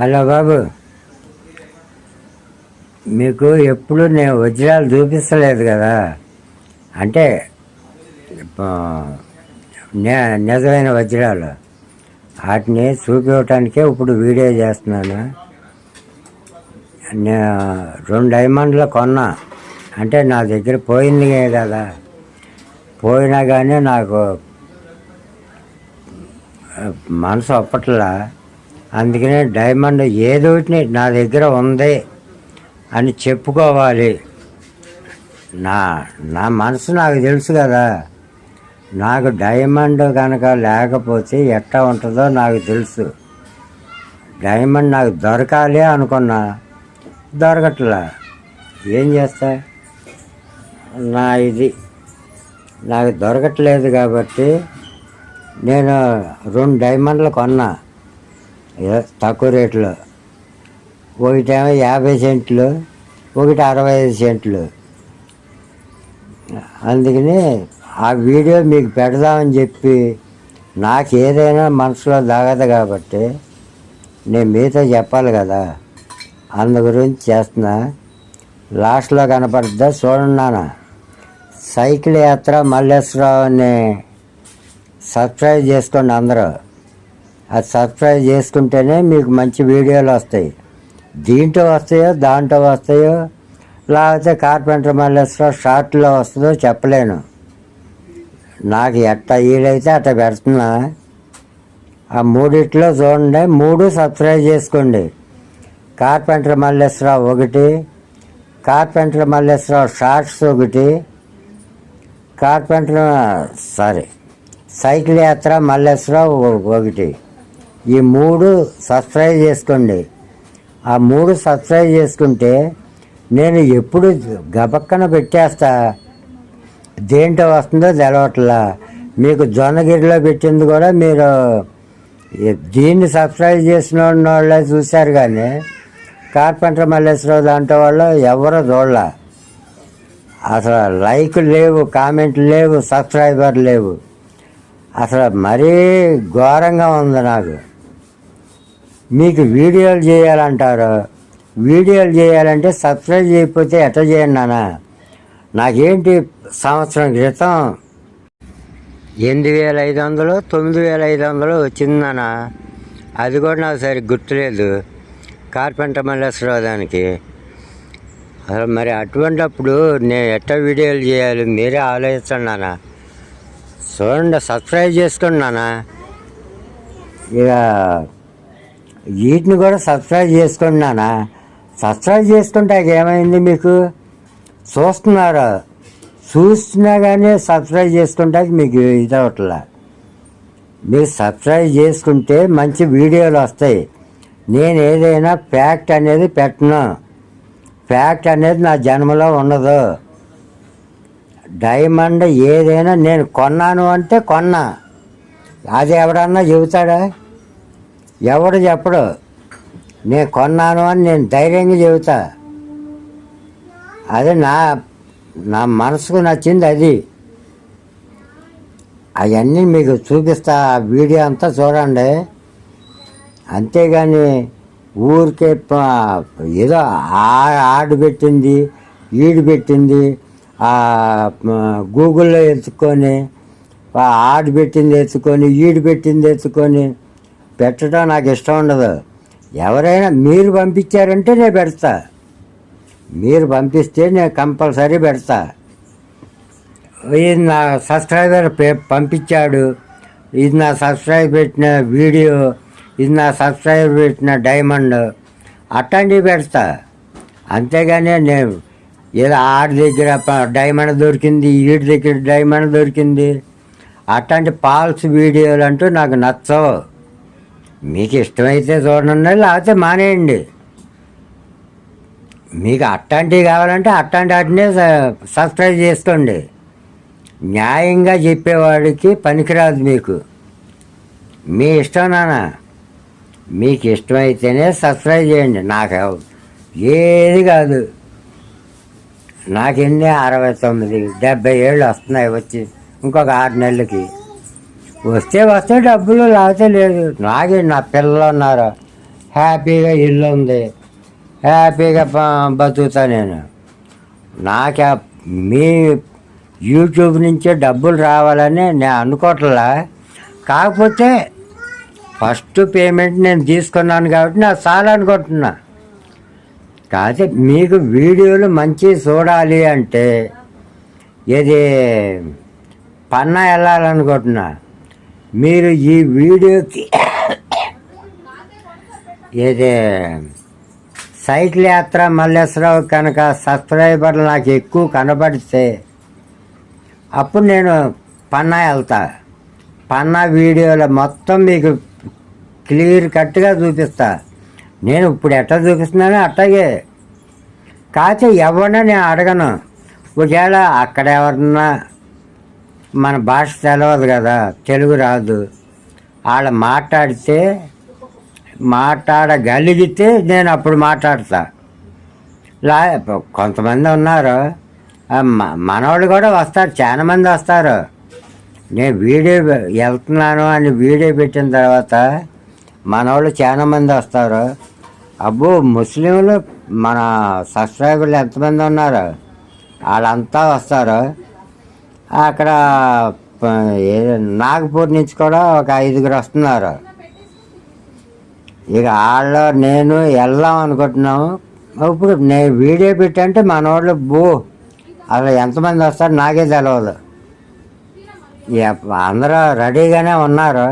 Hello బాబు. మీకు ఎప్పుడు నేను వజ్రాలు చూపిస్తలేదు కదా. అంటే నిజమైన వజ్రాలు. వాటిని చూపించటానికే ఇప్పుడు వీడియో చేస్తున్నాను. రెండు డైమండ్లు కొన్నా. అంటే నా దగ్గర పోయింది కదా. పోయినా కానీ నాకు మనసు ఒప్పట్లా. అందుకనే డైమండ్ ఏదో నా దగ్గర ఉంది అని చెప్పుకోవాలి. నా నా మనసు నాకు తెలుసు కదా. నాకు డైమండ్ కనుక లేకపోతే ఎట్టా ఉంటుందో నాకు తెలుసు. డైమండ్ నాకు దొరకాలి అనుకున్నా దొరకట్లా. ఏం చేస్తా? నా ఇది నాకు దొరకట్లేదు కాబట్టి నేను రెండు డైమండ్లు కొన్నా. తక్కువ రేట్లో. ఒకటేమో యాభై సెంట్లు ఒకటి అరవై ఐదు సెంట్లు. అందుకని ఆ వీడియో మీకు పెడదామని చెప్పి నాకు ఏదైనా మనసులో దాగదు కాబట్టి నేను మీతో చెప్పాలి కదా. అందు గురించి చేస్తున్నా. లాస్ట్లో కనపడుద్దా చూడండి నాన్న. సైకిల్ యాత్ర మల్లేశ్వరరావుని సబ్స్క్రైబ్ చేసుకోండి అందరూ. అది సబ్స్క్రైబ్ చేసుకుంటేనే మీకు మంచి వీడియోలు వస్తాయి. దీంట్లో వస్తాయో దాంట్లో వస్తాయో లేకపోతే కార్పెంటర్ మల్లేశ్వరరావు షార్ట్లో వస్తుందో చెప్పలేను. నాకు ఎట్ట వీలైతే అట్ట పెడుతున్నా. ఆ మూడిట్లో చూడండి మూడు సబ్స్క్రైబ్ చేసుకోండి. కార్పెంటర్ మల్లేశ్వరావు ఒకటి కార్పెంటర్ మల్లేశ్వరావు షార్ట్స్ ఒకటి కార్పెంటర్ సారీ సైకిల్ యాత్ర మల్లేశ్వరావు ఒకటి. ఈ మూడు సబ్స్క్రైబ్ చేసుకోండి. ఆ మూడు సబ్స్క్రైబ్ చేసుకుంటే నేను ఎప్పుడు గబక్కన పెట్టేస్తా. దేంటో వస్తుందో తెలవట్లా. మీకు జొన్నగిరిలో పెట్టింది కూడా మీరు దీన్ని సబ్స్క్రైబ్ చేసిన వాళ్ళే చూశారు కానీ కార్పెంటర్ మల్లేశ్వరరావు దాంట్లో వాళ్ళు ఎవరో చూడలే. అసలు లైక్ లేవు కామెంట్లు లేవు సబ్స్క్రైబర్ లేవు. అసలు మరీ ఘోరంగా ఉంది నాకు. మీకు వీడియోలు చేయాలంటారు. వీడియోలు చేయాలంటే సబ్స్క్రైబ్ చేయకపోతే ఎట్లా చేయండి నాన్న? నాకేంటి సంవత్సరం క్రితం ఎనిమిది వేల ఐదు వందలు తొమ్మిది వేల ఐదు వందలు వచ్చింది నాన్న. అది కూడా నాకు సరి గుర్తులేదు. కార్పెంటర్ మల్లేశ్వరరావు దానికి. అసలు మరి అటువంటిప్పుడు నేను ఎట్ట వీడియోలు చేయాలి? మీరే ఆలోచించండి నాన్న. చూడండి సబ్స్క్రైబ్ చేసుకోండి నాన్న. ఇక వీటిని కూడా సబ్స్క్రైబ్ చేసుకున్నానా సబ్స్క్రైబ్ చేసుకుంటే ఏమైంది మీకు? చూస్తున్నారు? చూస్తున్నా కానీ సబ్స్క్రైబ్ చేసుకుంటే మీకు ఇది అవట్లా మీరు సబ్స్క్రైబ్ చేసుకుంటే మంచి వీడియోలు వస్తాయి. నేను ఏదైనా ఫ్యాక్ట్ అనేది పెట్టను. ఫ్యాక్ట్ అనేది నా జన్మలో ఉండదు. డైమండ్ ఏదైనా నేను కొన్నాను అంటే కొన్నా. అది ఎవడన్నా చెబుతాడా? ఎవడు చెప్పడు. నేను కొన్నాను అని నేను ధైర్యంగా చెబుతా. అది నా నా మనసుకు నచ్చింది అది. అవన్నీ మీకు చూపిస్తా ఆ వీడియో అంతా చూడండి. అంతేగాని ఊరికే ఏదో ఆడు పెట్టింది ఈడు పెట్టింది గూగుల్లో ఎత్తుకొని ఆడు పెట్టింది ఎత్తుకొని ఈడు పెట్టింది ఎత్తుకొని పెట్టడం నాకు ఇష్టం ఉండదు. ఎవరైనా మీరు పంపించారంటే నేను పెడతా. మీరు పంపిస్తే నేను కంపల్సరీ పెడతా. ఇది నా సబ్స్క్రైబర్ పంపించాడు. ఇది నా సబ్స్క్రైబ్ పెట్టిన వీడియో ఇది నా సబ్స్క్రైబర్ పెట్టిన డైమండ్ అట్లాంటివి పెడతా. అంతేగాని నేను ఏదో ఆడి దగ్గర డైమండ్ దొరికింది వీడి దగ్గర డైమండ్ దొరికింది. అట్లాంటి ఫాల్స్ వీడియోలు అంటూ నాకు నచ్చవు. మీకు ఇష్టమైతే చూడండి లేకపోతే మానేయండి. మీకు అట్లాంటివి కావాలంటే అట్లాంటి వాటినే సబ్స్క్రైబ్ చేసుకోండి. న్యాయంగా చెప్పేవాడికి పనికిరాదు మీకు. మీ ఇష్టం నాన్న. మీకు ఇష్టమైతేనే సబ్స్క్రైబ్ చేయండి. నాకు ఏది కాదు. నాకెన్ని అరవై తొమ్మిది డెబ్బై ఏళ్ళు వస్తున్నాయి వచ్చి ఇంకొక ఆరు నెలలకి. వస్తే వస్తే డబ్బులు లేకపోతే లేదు. నాకే నా పిల్లలు ఉన్నారు. హ్యాపీగా ఇల్లు ఉంది. హ్యాపీగా బతుకుతా నేను. నాకు మీ యూట్యూబ్ నుంచే డబ్బులు రావాలని నేను అనుకోవట్లా కాకపోతే ఫస్ట్ పేమెంట్ నేను తీసుకున్నాను కాబట్టి నాకు చాలా అనుకుంటున్నా. కాకపోతే మీకు వీడియోలు మంచి చూడాలి అంటే ఇది పన్నా వెళ్ళాలనుకుంటున్నా. మీరు ఈ వీడియోకి ఇది సైకిల్ యాత్ర మల్లేశ్వరరావు కనుక సబ్స్క్రైబర్లు నాకు ఎక్కువ కనబడితే అప్పుడు నేను పన్నా వెళ్తా. పన్నా వీడియోలో మొత్తం మీకు క్లియర్ కట్గా చూపిస్తా. నేను ఇప్పుడు ఎట్లా చూపిస్తున్నానో అట్టాగే కాకపోతే ఎవరన్నా నేను అడగను. ఒకవేళ అక్కడ ఎవరన్నా మన భాష తెలవదు కదా తెలుగు రాదు. వాళ్ళ మాట్లాడితే మాట్లాడగలిగితే నేను అప్పుడు మాట్లాడతా. లా కొంతమంది ఉన్నారు. మనవాళ్ళు కూడా వస్తారు చాలా మంది వస్తారు. నేను వీడియో వెళ్తున్నాను అని వీడియో పెట్టిన తర్వాత మనవాళ్ళు చాలా మంది వస్తారు. అబ్బో ముస్లింలు మన సబ్స్క్రైబర్లు ఎంతమంది ఉన్నారు? వాళ్ళంతా వస్తారు. అక్కడ నాగపూర్ నుంచి కూడా ఒక ఐదుగురు వస్తున్నారు. ఇక వాళ్ళు నేను వెళ్దాం అనుకుంటున్నాము. ఇప్పుడు నేను వీడియో పెట్టంటే మన వాళ్ళు బో అసలు ఎంతమంది వస్తారు నాకే తెలవదు. అందరూ రెడీగానే ఉన్నారు.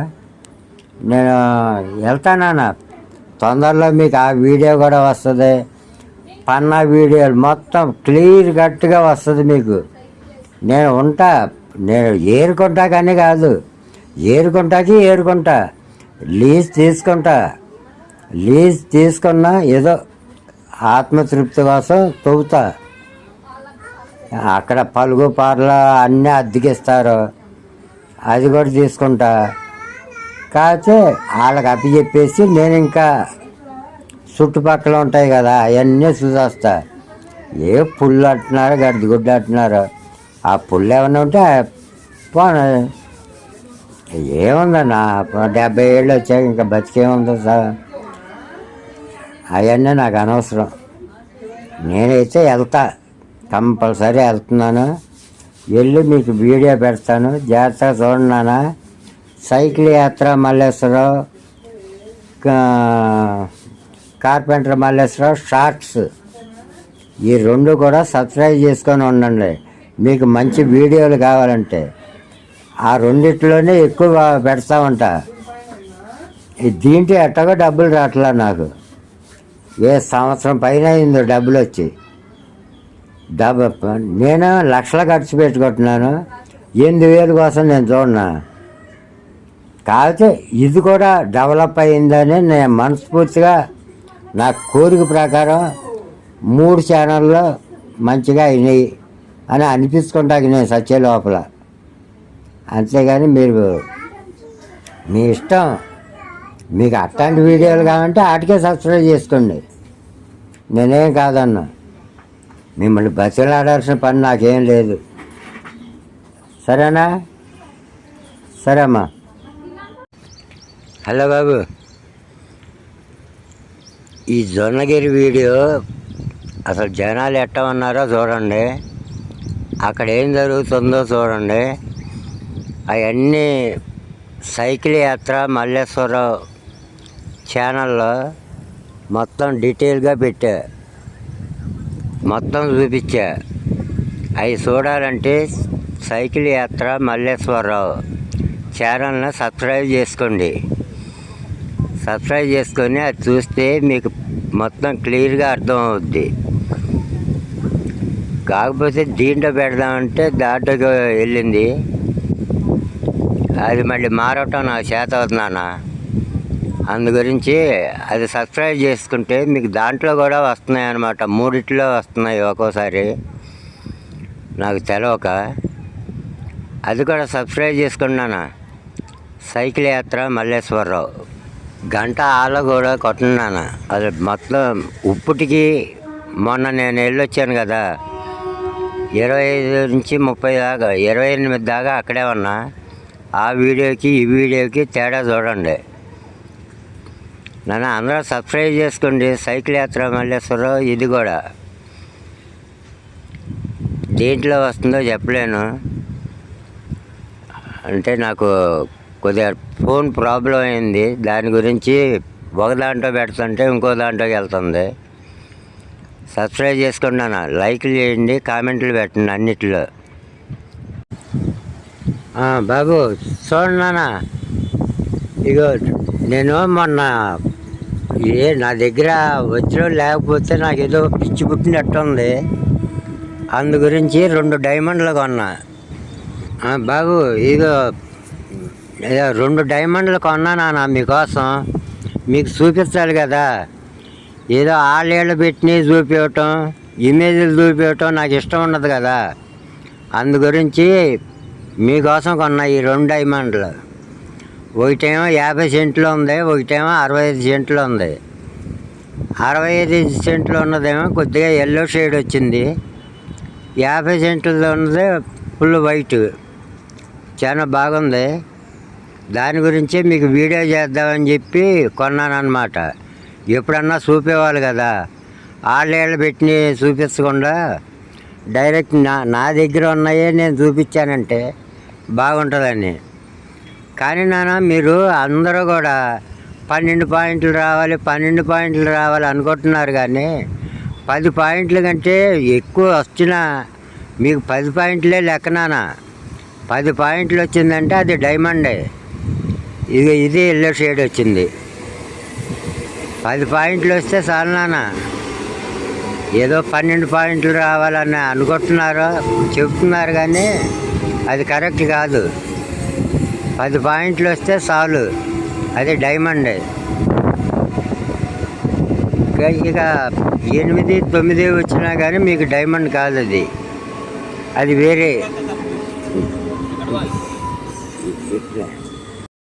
నేను వెళ్తానన్న తొందరలో మీకు ఆ వీడియో కూడా వస్తుంది. పన్నా వీడియోలు మొత్తం క్లియర్ కట్గా వస్తుంది మీకు. నేను ఉంటా నేను ఏరుకుంటా కానీ కాదు. ఏరుకుంటాకి ఏరుకుంటా. లీజ్ తీసుకుంటా. లీజ్ తీసుకున్నా ఏదో ఆత్మతృప్తి కోసం తవ్వుతా. అక్కడ పలుగు పార్ల అన్నీ అద్దెకిస్తారు. అది కూడా తీసుకుంటా. కాకపోతే వాళ్ళకి అప్పి చెప్పేసి నేను ఇంకా చుట్టుపక్కల ఉంటాయి కదా అవన్నీ చూసేస్తా. ఏ పుల్లు అంటున్నారు గడ్డిగుడ్డ అంటున్నారు. ఆ పుల్లు ఏమన్నా ఉంటే పోనీ. ఏముందన్నా డెబ్బై ఏళ్ళు వచ్చాక ఇంకా బతికేముంది సార్ అవన్నీ నాకు అనవసరం. నేనైతే వెళ్తా కంపల్సరీ వెళ్తున్నాను. వెళ్ళి మీకు వీడియో పెడతాను. జాగ్రత్తగా చూడండి సైకిల్ యాత్ర మల్లేశ్వరరావు కార్పెంటర్ మల్లేశ్వరరావు షార్ట్స్. ఈ రెండు కూడా సబ్స్క్రైబ్ చేసుకొని ఉండండి. మీకు మంచి వీడియోలు కావాలంటే ఆ రెండిట్లోనే ఎక్కువ పెడతా ఉంటా. ఈ దీంట్లో ఎట్టగో డబ్బులు రావట్లా నాకు. ఏ సంవత్సరం పైన అయిందో డబ్బులు వచ్చి. డబ్బు నేను లక్షలు ఖర్చు పెట్టుకుంటున్నాను. ఎనిమిది వేల కోసం నేను చూడనా. కాకపోతే ఇది కూడా డెవలప్ అయిందని నేను మనస్ఫూర్తిగా నా కోరిక ప్రకారం మూడు ఛానల్లో మంచిగా అయినాయి. అని అనిపించుకుంటాకి నేను సచ్చే లోపల. అంతేగాని మీరు మీ ఇష్టం. మీకు అట్లాంటి వీడియోలు కావాలంటే వాటికే సబ్స్క్రైబ్ చేసుకోండి. నేనేం కాదన్నా. మిమ్మల్ని బతిలాడాల్సిన పని నాకేం లేదు. సరేనా? సరే అమ్మా హలో బాబు. ఈ జొన్నగిరి వీడియో అసలు జనాలు ఎట్ట ఉన్నారో చూడండి. అక్కడ ఏం జరుగుతుందో చూడండి. అవన్నీ సైకిల్ యాత్ర మల్లేశ్వరరావు ఛానల్లో మొత్తం డీటెయిల్గా పెట్టా. మొత్తం చూపించా. అవి చూడాలంటే సైకిల్ యాత్ర మల్లేశ్వరరావు ఛానల్ని సబ్స్క్రైబ్ చేసుకోండి. సబ్స్క్రైబ్ చేసుకొని అది చూస్తే మీకు మొత్తం క్లియర్గా అర్థం అవుద్ది కాకపోతే దీంట్లో పెడదామంటే దాంట్లోకి వెళ్ళింది. అది మళ్ళీ మారటం నాకు చేత అవుతున్నానా అందు గురించి అది సబ్స్క్రైబ్ చేసుకుంటే మీకు దాంట్లో కూడా వస్తున్నాయి అన్నమాట. మూడిట్లో వస్తున్నాయి ఒక్కోసారి. నాకు తెలవక. అది కూడా సబ్స్క్రైబ్ చేసుకున్నానా సైకిల్ యాత్ర మల్లేశ్వరరావు. గంట ఆల కూడా కొట్టున్నాను అది మొత్తం ఉప్పుటికి మొన్న నేను వెళ్ళొచ్చాను కదా. ఇరవై ఐదు నుంచి ముప్పై దాకా ఇరవై ఎనిమిది దాకా అక్కడే ఉన్నా. ఆ వీడియోకి ఈ వీడియోకి తేడా చూడండి. నన్ను అందరూ సబ్స్క్రైబ్ చేసుకోండి. సైకిల్ యాత్ర మల్లేశ్వరరావు ఇది కూడా. దేంట్లో వస్తుందో చెప్పలేను. అంటే నాకు కొద్దిగా ఫోన్ ప్రాబ్లం అయింది. దాని గురించి ఒక దాంట్లో పెడుతుంటే ఇంకో దాంట్లోకి వెళ్తుంది. సబ్స్క్రైబ్ చేసుకోండి నాన్న. లైక్లు చేయండి కామెంట్లు పెట్టండి అన్నిట్లో. బాబు చూడండి నాన్న. ఇగో నేను మొన్న ఏ నా దగ్గర వచ్చిన లేకపోతే నాకు ఏదో పిచ్చి పుట్టినట్టు ఉంది అందు గురించి రెండు డైమండ్లు కొన్నా. బాబు ఇగో రెండు డైమండ్లు కొన్నా నాన్న మీకోసం. మీకు చూపించాలి కదా. ఏదో ఆళ్ళేళ్ళు పెట్టి చూపించటం ఇమేజ్లు చూపించటం నాకు ఇష్టం ఉండదు కదా. అందు గురించి మీకోసం కొన్న ఈ రెండు డైమండ్లు ఒకటేమో యాభై సెంట్లు ఉంది ఒకటేమో అరవై ఐదు సెంట్లు ఉంది. అరవై ఐదు సెంట్లు ఉన్నదేమో కొద్దిగా ఎల్లో షేడ్ వచ్చింది. యాభై సెంట్లు ఉన్నది ఫుల్ వైట్ చాలా బాగుంది. దాని గురించే మీకు వీడియో చేద్దామని చెప్పి కొన్నాను అనమాట ఎప్పుడన్నా చూపేవాళ్ళు కదా. ఆళ్ళేళ్ళు పెట్టి చూపించకుండా డైరెక్ట్ నా నా దగ్గర ఉన్నాయే నేను చూపించానంటే బాగుంటుందని. కానీ నాన్న మీరు అందరూ కూడా పన్నెండు పాయింట్లు రావాలి పన్నెండు పాయింట్లు రావాలి అనుకుంటున్నారు కానీ పది పాయింట్ల కంటే ఎక్కువ వచ్చినా మీకు పది పాయింట్లే లెక్క నాన్న పది పాయింట్లు వచ్చిందంటే అది డైమండే. ఇది ఇది ఎల్లో షేడ్ వచ్చింది. పది పాయింట్లు వస్తే చాలు నాన్న. ఏదో పన్నెండు పాయింట్లు రావాలని అనుకుంటున్నారు చెప్తున్నారు కానీ అది కరెక్ట్ కాదు. పది పాయింట్లు వస్తే చాలు. అది డైమండ్. ఇక- ఇక ఎనిమిది తొమ్మిది వచ్చినా కానీ మీకు డైమండ్ కాదు అది. అది వేరే.